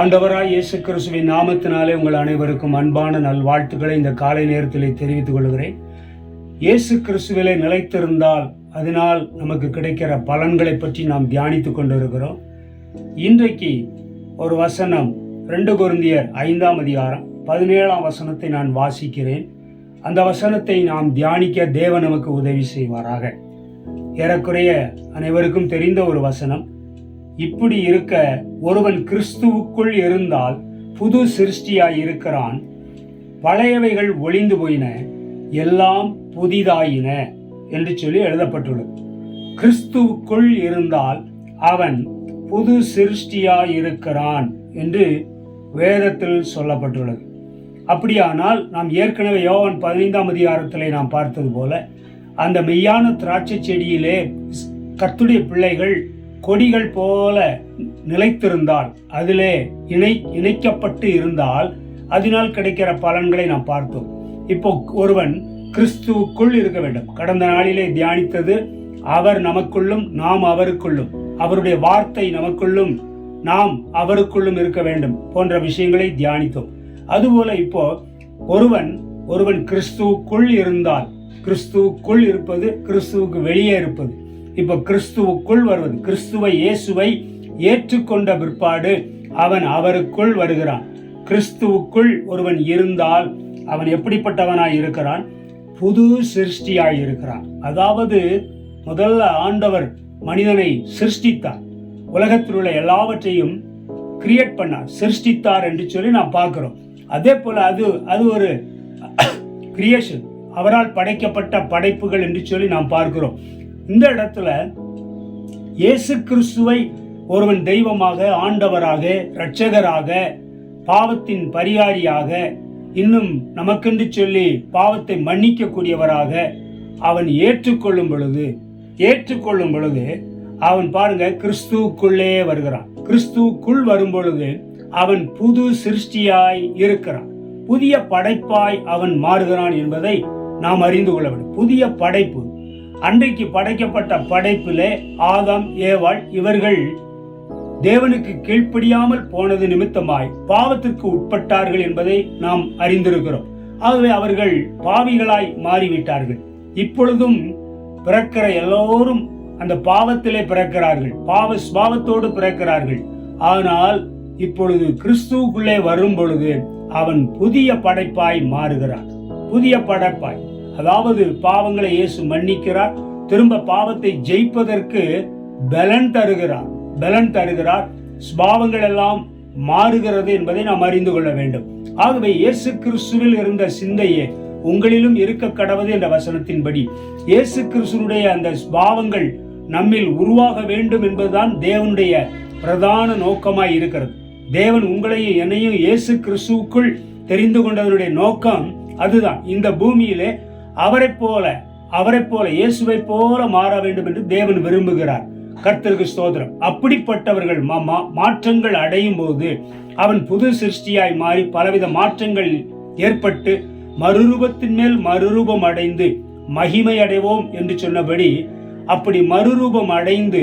ஆண்டவராய் இயேசு கிறிஸ்துவின் நாமத்தினாலே உங்கள் அனைவருக்கும் அன்பான நல்வாழ்த்துக்களை இந்த காலை நேரத்தில் தெரிவித்துக் கொள்கிறேன். இயேசு கிறிஸ்துவிலே நிலைத்திருந்தால் அதனால் நமக்கு கிடைக்கிற பலன்களை பற்றி நாம் தியானித்து கொண்டிருக்கிறோம். இன்றைக்கு ஒரு வசனம் ரெண்டு குருந்தியர் ஐந்தாம் அதிகாரம் பதினேழாம் வசனத்தை நான் வாசிக்கிறேன். அந்த வசனத்தை நாம் தியானிக்க தேவன் நமக்கு உதவி செய்வாராக. ஏறக்குறைய அனைவருக்கும் தெரிந்த ஒரு வசனம் இப்படி இருக்க ஒருவன் கிறிஸ்துவுக்குள் இருந்தால் புது சிருஷ்டியாய் இருக்கிறான். பழையவைகள் ஒளிந்து போயின எல்லாம் புதிதாயின என்று சொல்லி எழுதப்பட்டுள்ளது. கிறிஸ்துவுக்குள் இருந்தால் அவன் புது சிருஷ்டியாய் இருக்கிறான் என்று வேதத்தில் சொல்லப்பட்டுள்ளது. அப்படியானால் நாம் ஏற்கனவே யோவன் பதினைந்தாம் அதிகாரத்திலே நாம் பார்த்தது போல அந்த மெய்யான திராட்சை செடியிலே கத்துடைய பிள்ளைகள் கொடிகள் போல நிலைத்திருந்தால் அதிலே இணை இணைக்கப்பட்டு இருந்தால் அதனால் கிடைக்கிற பலன்களை நாம் பார்த்தோம். இப்போ ஒருவன் கிறிஸ்துவுக்குள் இருக்க வேண்டும். கடந்த நாளிலே தியானித்தது அவர் நமக்குள்ளும் நாம் அவருக்குள்ளும். அவருடைய வார்த்தை நமக்குள்ளும் நாம் அவருக்குள்ளும் இருக்க வேண்டும் போன்ற விஷயங்களை தியானித்தோம். அதுபோல இப்போ ஒருவன் ஒருவன் கிறிஸ்துவுக்குள் இருந்தால் கிறிஸ்துவுக்குள் இருப்பது கிறிஸ்துவுக்கு வெளியே இருப்பது. இப்போ கிறிஸ்துவுக்குள் வருவது. கிறிஸ்துவை இயேசுவை ஏற்றுக்கொண்ட பிற்பாடு அவன் அவருக்குள் வருகிறான். கிறிஸ்துவுக்குள் ஒருவன் இருந்தால் அவன் எப்படிப்பட்டவனாய் இருக்கிறான்? புது சிருஷ்டியாய் இருக்கிறான். அதாவது முதல்ல ஆண்டவர் மனிதனை சிருஷ்டித்தார். உலகத்தில் உள்ள எல்லாவற்றையும் கிரியேட் பண்ணார். சிருஷ்டித்தார் என்று சொல்லி நாம் பார்க்கிறோம். அதே போல அது அது ஒரு கிரியேஷன் அவரால் படைக்கப்பட்ட படைப்புகள் என்று சொல்லி நாம் பார்க்கிறோம். இந்த இடத்துல இயேசு கிறிஸ்துவை ஒருவன் தெய்வமாக ஆண்டவராக இரட்சகராக பாவத்தின் பரிகாரியாக இன்னும் நமக்கென்று சொல்லி பாவத்தை மன்னிக்கக்கூடியவராக அவன் ஏற்றுக்கொள்ளும் பொழுது ஏற்றுக்கொள்ளும் பொழுது அவன் பாருங்க கிறிஸ்துவுக்குள்ளே வருகிறான். கிறிஸ்துவுக்குள் வரும் பொழுது அவன் புது சிருஷ்டியாய் இருக்கிறான். புதிய படைப்பாய் அவன் மாறுகிறான் என்பதை நாம் அறிந்து கொள்ள வேண்டும். புதிய படைப்பு அன்றைக்கு படைக்கப்பட்ட படைப்பிலே ஆதாம் ஏவாள் இவர்கள் தேவனுக்கு கீழ்ப்படியாமல் போனது நிமித்தமாய் பாவத்திற்கு உட்பட்டார்கள் என்பதை நாம் அறிந்திருக்கிறோம். ஆகவே அவர்கள் பாவிகளாய் மாறிவிட்டார்கள். இப்பொழுதும் பிறக்கிற எல்லோரும் அந்த பாவத்திலே பிறக்கிறார்கள். பாவ ஸ்பாவத்தோடு பிறக்கிறார்கள். ஆனால் இப்பொழுது கிறிஸ்துவுக்குள்ளே வரும் பொழுது அவன் புதிய படைப்பாய் மாறுகிறான். புதிய படைப்பாய். அதாவது பாவங்களை இயேசு மன்னிக்கிறார் திரும்ப பாவத்தை ஜெயிப்பதற்கு பலன் தருகிறார். பலன் தருகிறார். ஸ்பாவங்கள் எல்லாம் மாறுகிறது என்பதை நாம் அறிந்து கொள்ள வேண்டும். ஆகவே இயேசு கிறிஸ்துவில் இருந்த சிந்தையே உங்களிலும் இருக்க கடவது என்ற வசனத்தின்படி இயேசு கிறிஸ்துனுடைய அந்த ஸ்பாவங்கள் நம்மில் உருவாக வேண்டும் என்பதுதான் தேவனுடைய பிரதான நோக்கமாய் இருக்கிறது. தேவன் உங்களையும் என்னையும் இயேசு கிறிஸ்துவுக்குள் தெரிந்து கொண்டதனுடைய நோக்கம் அதுதான். இந்த பூமியிலே அவரை போல அவரை போல இயேசுவை போல மாற வேண்டும் என்று தேவன் விரும்புகிறார். கர்த்தருக்கு ஸ்தோத்திரம். அப்படிப்பட்டவர்கள் மாற்றங்கள் அடையும் போது அவன் புது சிருஷ்டியாய் மாறி பலவித மாற்றங்கள் ஏற்பட்டு மறுரூபத்தின் மேல் மறுரூபம் அடைந்து மகிமை அடைவோம் என்று சொன்னபடி அப்படி மறுரூபம் அடைந்து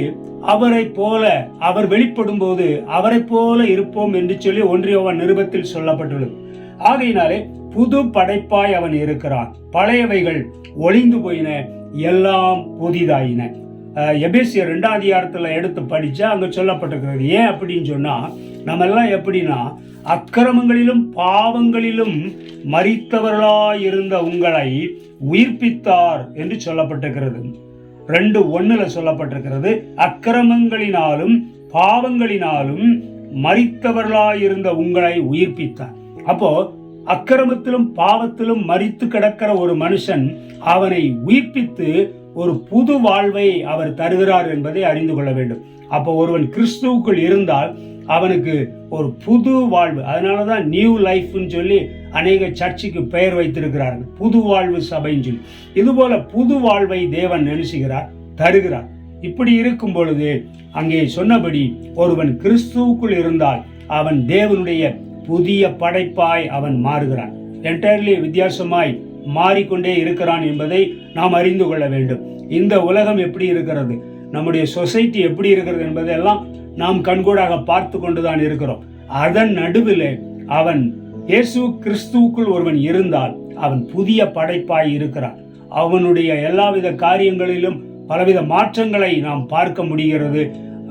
அவரை போல அவர் வெளிப்படும் போது அவரை போல இருப்போம் என்று சொல்லி ஒன்றியவன் நிருபத்தில் சொல்லப்பட்டுள்ளது. ஆகையினாலே புது படைப்பாய் அவன் இருக்கிறான். பழையவைகள் ஒளிந்து போயின எல்லாம் புதிதாயின. எபிசிய ரெண்டாம் அதிகாரத்தில் எடுத்து படித்தா அங்கே சொல்லப்பட்டிருக்கிறது. ஏன் அப்படின்னு சொன்னால் நம்ம எல்லாம் எப்படின்னா அக்கிரமங்களிலும் பாவங்களிலும் மறித்தவர்களாயிருந்த உங்களை உயிர்ப்பித்தார் என்று சொல்லப்பட்டிருக்கிறது. ரெண்டு ஒன்றில் சொல்லப்பட்டிருக்கிறது. அக்கிரமங்களினாலும் பாவங்களினாலும் மறித்தவர்களாயிருந்த உங்களை உயிர்ப்பித்தார். அப்போது அக்கிரமத்திலும் பாவத்திலும் மறித்து கிடக்கிற ஒரு மனுஷன் அவனை உயிர்ப்பித்து ஒரு புது வாழ்வை அவர் தருகிறார் என்பதை அறிந்து கொள்ள வேண்டும். அப்போ ஒருவன் கிறிஸ்துவுக்குள் இருந்தால் அவனுக்கு ஒரு புது வாழ்வு அதனால தான் நியூ லைஃப்னு சொல்லி அநேக சர்ச்சுக்கு பெயர் வைத்திருக்கிறார்கள் புது வாழ்வு சபைன்னு சொல்லி. இதுபோல புது வாழ்வை தேவன் நினைச்சுகிறார் தருகிறார். இப்படி இருக்கும் பொழுது அங்கே சொன்னபடி ஒருவன் கிறிஸ்துவுக்குள் இருந்தால் அவன் தேவனுடைய புதிய படைப்பாய் அவன் மாறுகிறான். என்டையர்லி வித்தியாசமாய் மாறிக்கொண்டே இருக்கிறான் என்பதை நாம் அறிந்து கொள்ள வேண்டும். இந்த உலகம் எப்படி இருக்கிறது? நம்முடைய சொசைட்டி எப்படி இருக்கிறது என்பதெல்லாம் நாம் கண்கூடாக பார்த்து கொண்டுதான் இருக்கிறோம். அதன் நடுவில் அவன் இயேசு கிறிஸ்துவுக்குள் ஒருவன் இருந்தால் அவன் புதிய படைப்பாய் இருக்கிறான். அவனுடைய எல்லாவித காரியங்களிலும் பலவித மாற்றங்களை நாம் பார்க்க முடிகிறது.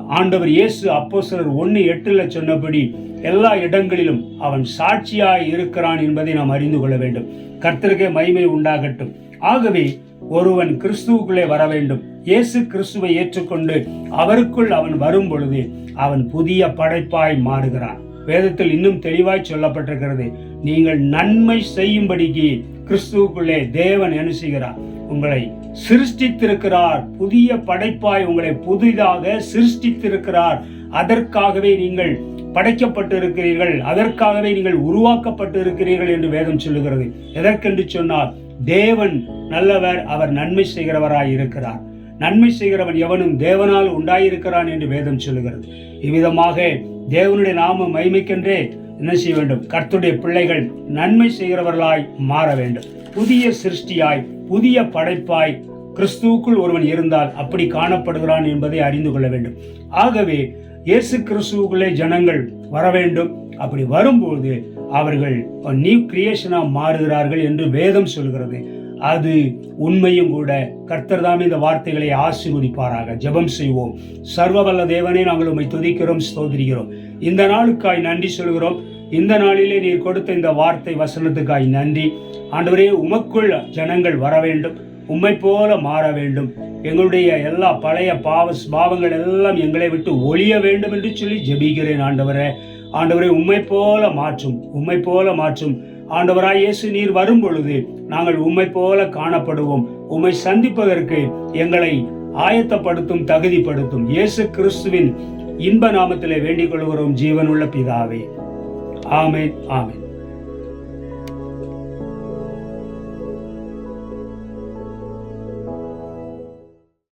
ஆண்டவர் இயேசு அப்போ சிலர் ஒன்று எட்டுல சொன்னபடி எல்லா இடங்களிலும் அவன் சாட்சியாய் இருக்கிறான் என்பதை நாம் அறிந்து கொள்ள வேண்டும். கர்த்தருக்கே மகிமை உண்டாகட்டும். ஆகவே ஒருவன் கிறிஸ்துவுக்குள்ளே வர வேண்டும். இயேசு கிறிஸ்துவை ஏற்றுக்கொண்டு அவருக்குள் அவன் வரும் பொழுது அவன் புதிய படைப்பாய் மாறுகிறான். வேதத்தில் இன்னும் தெளிவாய் சொல்லப்பட்டிருக்கிறது. நீங்கள் நன்மை செய்யும்படிக்கு கிறிஸ்துவுக்குள்ளே தேவன் என்ன செய்கிறார்? உங்களை சிருஷ்டித்திருக்கிறார். புதிய படைப்பாய் உங்களை புதிதாக சிருஷ்டித்திருக்கிறார். அதற்காகவே நீங்கள் படைக்கப்பட்டு இருக்கிறீர்கள் அதற்காகவே நீங்கள் உருவாக்கப்பட்டு இருக்கிறீர்கள் என்று வேதம் சொல்லுகிறது. எதற்கென்று சொன்னால் தேவன் நல்லவர் அவர் நன்மை செய்கிறவராய் இருக்கிறார். நன்மை செய்கிறவன் எவனும் தேவனால் உண்டாயிருக்கிறான் என்று வேதம் சொல்லுகிறது. இவ்விதமாக தேவனுடைய நாம மைமைக்கென்றே என்ன செய்ய வேண்டும்? கர்த்துடைய பிள்ளைகள் நன்மை செய்கிறவர்களாய் மாற வேண்டும். புதிய சிருஷ்டியாய் புதிய படைப்பாய் கிறிஸ்துவுக்குள் ஒருவன் இருந்தால் அப்படி காணப்படுகிறான் என்பதை அறிந்து கொள்ள வேண்டும். ஆகவே இயேசு கிறிஸ்துவுக்குள்ளே ஜனங்கள் வர வேண்டும். அப்படி வரும்போது அவர்கள் நியூ கிரியேஷனா மாறுகிறார்கள் என்று வேதம் சொல்கிறது. அது உண்மையும் கூட கர்த்தர் தாமே இந்த வார்த்தைகளை ஆசீர்வதிப்பாராக. ஜெபம் செய்வோம். சர்வவல்ல தேவனே நாங்கள் உண்மை துதிக்கிறோம் ஸ்தோதிரிக்கிறோம் இந்த நாளுக்காய் நன்றி சொல்கிறோம். இந்த நாளிலே நீர் கொடுத்த இந்த வார்த்தை வசனத்துக்காய் நன்றி. ஆண்டவரே உமக்குள் ஜனங்கள் வர வேண்டும். உம்மை போல மாற வேண்டும். எங்களுடைய எல்லா பழைய பாவ பாவங்கள் எல்லாம் எங்களை விட்டு ஒழிய வேண்டும் என்று சொல்லி ஜெபிக்கிறேன் ஆண்டவரே. ஆண்டவரை உம்மை போல மாற்றும். உம்மை போல மாற்றும். ஆண்டவராய் இயேசு நீர் வரும் பொழுது நாங்கள் உம்மை போல காணப்படுவோம். உம்மை சந்திப்பதற்கு எங்களை ஆயத்தப்படுத்தும் தகுதிப்படுத்தும். இயேசு கிறிஸ்துவின் இன்ப நாமத்திலே வேண்டிக் கொள்கிறோம். ஜீவனுள்ள பிதாவே. ആമേൻ ആമേൻ